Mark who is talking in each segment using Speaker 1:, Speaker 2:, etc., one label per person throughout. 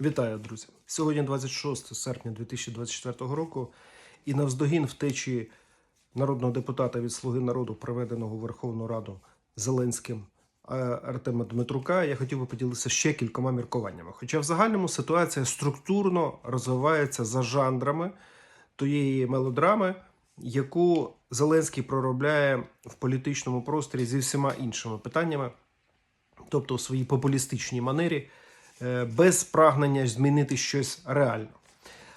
Speaker 1: Вітаю, друзі! Сьогодні 26 серпня 2024 року, і навздогін втечі народного депутата від Слуги народу, приведеного в Верховну Раду Зеленським е, Артема Дмитрука, я хотів би поділитися ще кількома міркуваннями. Хоча в загальному ситуація структурно розвивається за жанрами тієї мелодрами, яку Зеленський проробляє в політичному просторі зі всіма іншими питаннями, тобто у своїй популістичній манері без прагнення змінити щось реально.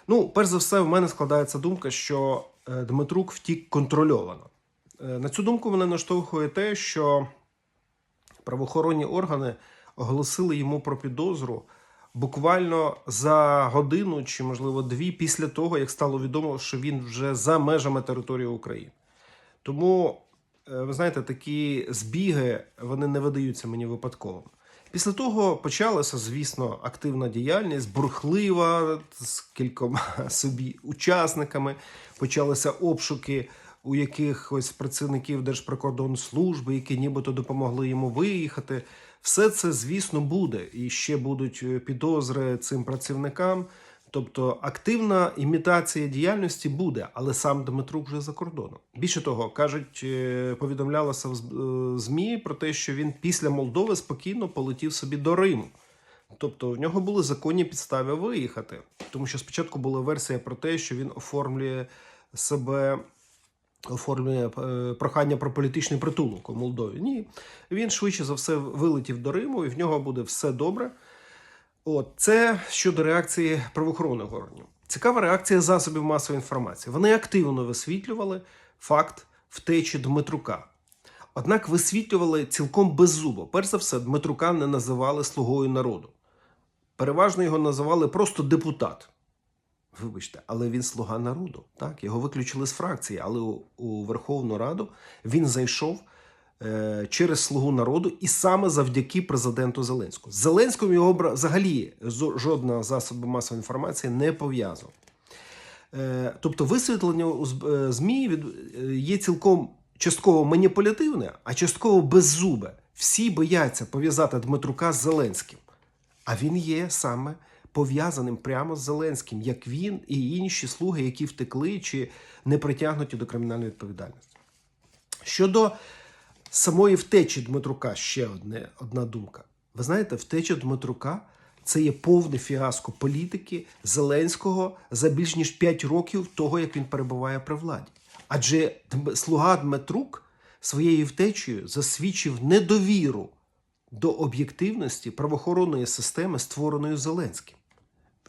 Speaker 1: Ну, перш за все, в мене складається думка, що е, Дмитрук втік контрольовано. Е, На цю думку мене наштовхує те, що правоохоронні органи оголосили йому про підозру буквально за годину чи, можливо, дві після того, як стало відомо, що він вже за межами території України. Тому, е, ви знаєте, такі збіги вони не видаються мені випадково. Після того почалася, звісно, активна діяльність, бурхлива з кількома собі учасниками. Почалися обшуки у якихось працівників Держприкордонслужби, які нібито допомогли йому виїхати. Все це, звісно, буде. І ще будуть е, підозри цим працівникам. Тобто активна імітація діяльності буде, але сам Дмитрук вже за кордоном. Більше того, кажуть, е, повідомлялося в е, ЗМІ про те, що він після Молдови спокійно полетів собі до Риму. Тобто в нього були законні підстави виїхати. Тому що спочатку була версія про те, що він оформлює себе. Оформлює е, прохання про політичний притулок у Молдові. Ні, він швидше за все вилетів до Риму, і в нього буде все добре. От це щодо реакції правоохоронних органів. Цікава реакція засобів масової інформації. Вони активно висвітлювали факт втечі Дмитрука. Однак висвітлювали цілком беззубо. Перш за все, Дмитрука не називали слугою народу. Переважно його називали просто депутат. Вибачте, але він слуга народу. Так, його виключили з фракції, але у, у Верховну Раду він зайшов через слугу народу і саме завдяки президенту Зеленському. З Зеленським його взагалі жодна засоба масової інформації не пов'язав. Е, тобто висвітлення у е, ЗМІ е, є цілком частково маніпулятивне, а частково беззубе. Всі бояться пов'язати Дмитрука з Зеленським. А він є саме пов'язаним прямо з Зеленським, як він і інші слуги, які втекли чи не притягнуті до кримінальної відповідальності. Щодо самої втечі Дмитрука, ще одне, одна думка. Ви знаєте, втеча Дмитрука це є повне фіаско політики Зеленського за більш ніж 5 років того, як він перебуває при владі. Адже слуга Дмитрук своєю втечею засвідчив недовіру до об'єктивності правоохоронної системи, створеної Зеленським.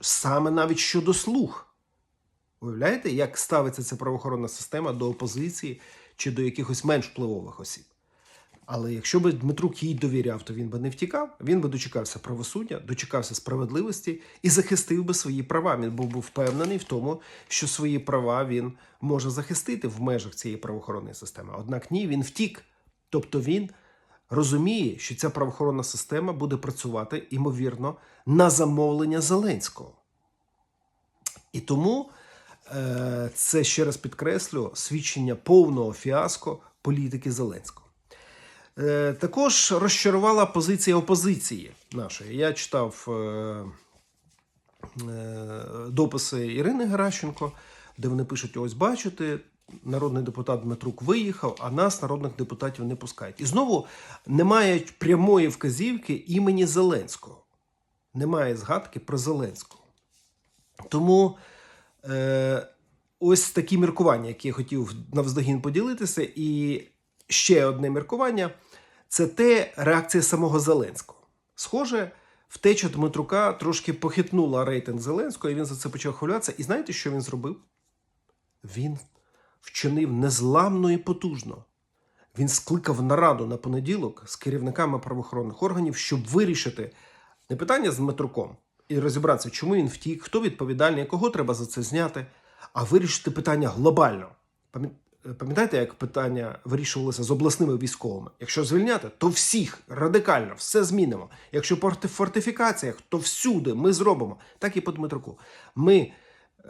Speaker 1: Саме навіть щодо слуг. Уявляєте, як ставиться ця правоохоронна система до опозиції чи до якихось менш впливових осіб? Але якщо б Дмитрук їй довіряв, то він би не втікав, він би дочекався правосуддя, дочекався справедливості і захистив би свої права. Він був би впевнений в тому, що свої права він може захистити в межах цієї правоохоронної системи. Однак ні, він втік. Тобто він розуміє, що ця правоохоронна система буде працювати, ймовірно, на замовлення Зеленського. І тому е, це ще раз підкреслю свідчення повного фіаско політики Зеленського. Е, також розчарувала позиція опозиції нашої. Я читав е, е, дописи Ірини Геращенко, де вони пишуть: ось бачите, народний депутат Дмитрук виїхав, а нас, народних депутатів, не пускають. І знову немає прямої вказівки імені Зеленського. Немає згадки про Зеленського. Тому ось такі міркування, які я хотів навздогін поділитися. І ще одне міркування це те реакція самого Зеленського. Схоже, втеча Дмитрука трошки похитнула рейтинг Зеленського, і він за це почав хвилюватися. І знаєте, що він зробив? Він вчинив незламно і потужно. Він скликав нараду на понеділок з керівниками правоохоронних органів, щоб вирішити не питання з Дмитруком і розібратися, чому він втік, хто відповідальний, кого треба за це зняти, а вирішити питання глобально. Пам'ят- Пам'ятаєте, як питання вирішувалося з обласними військовими? Якщо звільняти, то всіх радикально все змінимо. Якщо форти- фортифікаціях, то всюди ми зробимо. Так і по Дмитруку. Ми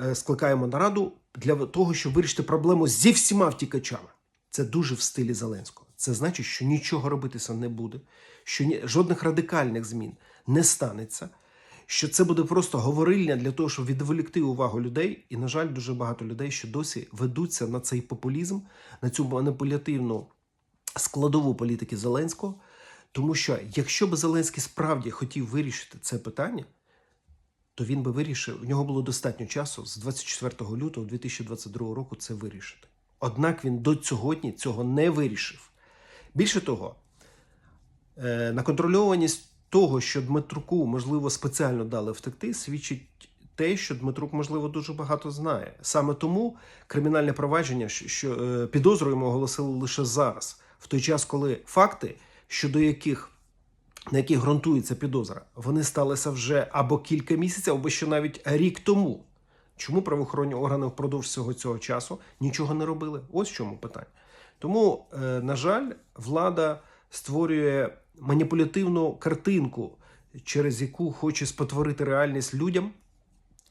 Speaker 1: е, скликаємо нараду для того, щоб вирішити проблему зі всіма втікачами. Це дуже в стилі Зеленського. Це значить, що нічого робитися не буде, що ні, жодних радикальних змін не станеться, що це буде просто говорильня для того, щоб відволікти увагу людей. І, на жаль, дуже багато людей ще досі ведуться на цей популізм, на цю маніпулятивну складову політики Зеленського. Тому що якщо б Зеленський справді хотів вирішити це питання, то він би вирішив, в нього було достатньо часу з 24 лютого 2022 року це вирішити. Однак він до сьогодні цього не вирішив. Більше того, е, на контрольованість того, що Дмитруку, можливо, спеціально дали втекти, свідчить те, що Дмитрук, можливо, дуже багато знає. Саме тому кримінальне провадження, що- е, підозру йому оголосили лише зараз, в той час, коли факти, щодо яких на яких ґрунтується підозра, вони сталися вже або кілька місяців, або ще навіть рік тому. Чому правоохоронні органи впродовж всього цього часу нічого не робили? Ось в чому питання. Тому, е, на жаль, влада створює маніпулятивну картинку, через яку хоче спотворити реальність людям,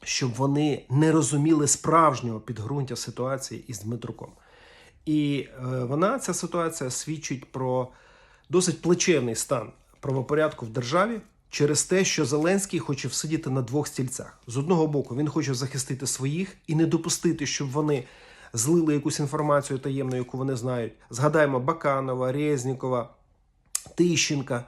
Speaker 1: щоб вони не розуміли справжнього підґрунтя ситуації із Дмитруком. І е, вона, ця ситуація, свідчить про досить плачевний стан правопорядку в державі через те, що Зеленський хоче всидіти на двох стільцях. З одного боку, він хоче захистити своїх і не допустити, щоб вони злили якусь інформацію таємну, яку вони знають. Згадаємо Баканова, Резнікова, Тищенка.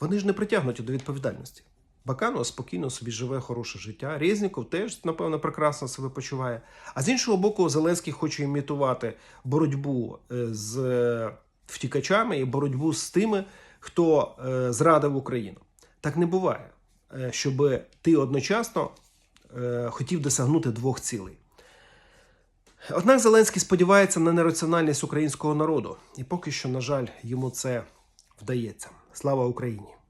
Speaker 1: Вони ж не притягнуті до відповідальності. Баканова спокійно собі живе хороше життя. Резніков теж, напевно, прекрасно себе почуває. А з іншого боку, Зеленський хоче імітувати боротьбу е, з е, втікачами і боротьбу з тими, хто е, зрадив Україну. Так не буває, щоб ти одночасно хотів досягнути двох цілей. Однак Зеленський сподівається на нераціональність українського народу, і поки що, на жаль, йому це вдається. Слава Україні!